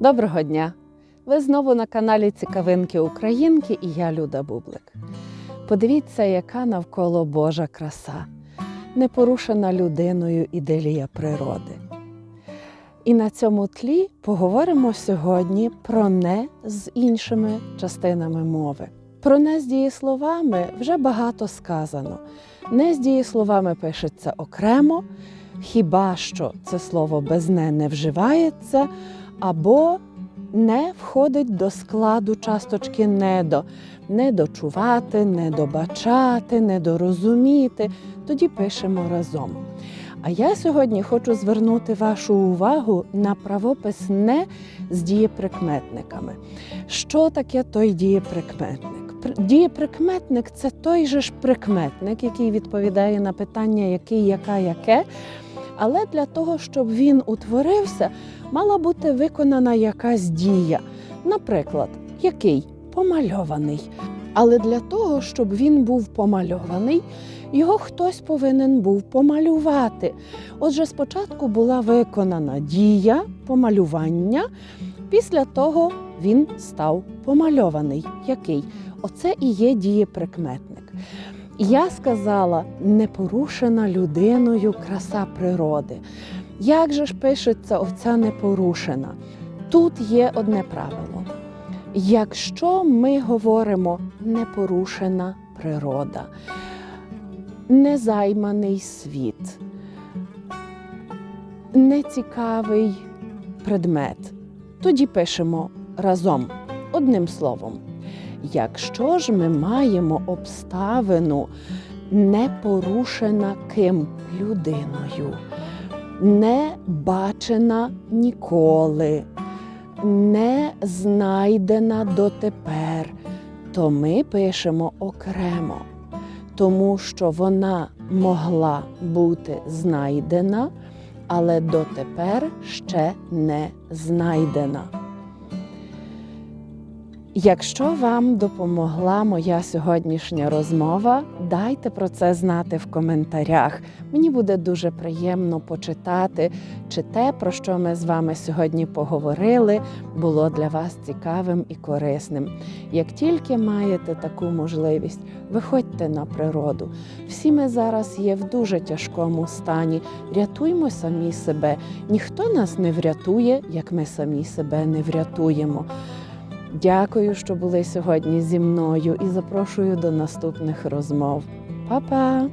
Доброго дня! Ви знову на каналі Цікавинки Українки і я Люда Бублик. Подивіться, яка навколо Божа краса, непорушена людиною іделія природи. І на цьому тлі поговоримо сьогодні про не з іншими частинами мови. Про не з дієсловами вже багато сказано. Не з дієсловами пишеться окремо, хіба що це слово без не не вживається, або не входить до складу часточки недо. Недочувати, недобачати, недорозуміти. Тоді пишемо разом. А я сьогодні хочу звернути вашу увагу на правопис не з дієприкметниками. Що таке той дієприкметник? Дієприкметник це той же ж прикметник, який відповідає на питання який, яка, яке. Але для того, щоб він утворився, мала бути виконана якась дія. Наприклад, який помальований. Але для того, щоб він був помальований, його хтось повинен був помалювати. Отже, спочатку була виконана дія помалювання, після того він став помальований. Який? Оце і є дієприкметник. Я сказала непорушена людиною краса природи. Як же ж пишеться оця непорушена? Тут є одне правило. Якщо ми говоримо непорушена природа, незайманий світ, нецікавий предмет, тоді пишемо разом одним словом. Якщо ж ми маємо обставину не порушена ким людиною, не бачена ніколи, не знайдена дотепер, то ми пишемо окремо, тому що вона могла бути знайдена, але дотепер ще не знайдена. Якщо вам допомогла моя сьогоднішня розмова, дайте про це знати в коментарях. Мені буде дуже приємно почитати, чи те, про що ми з вами сьогодні поговорили, було для вас цікавим і корисним. Як тільки маєте таку можливість, виходьте на природу. Всі ми зараз є в дуже тяжкому стані. Рятуймо самі себе. Ніхто нас не врятує, як ми самі себе не врятуємо. Дякую, що були сьогодні зі мною і запрошую до наступних розмов. Па-па!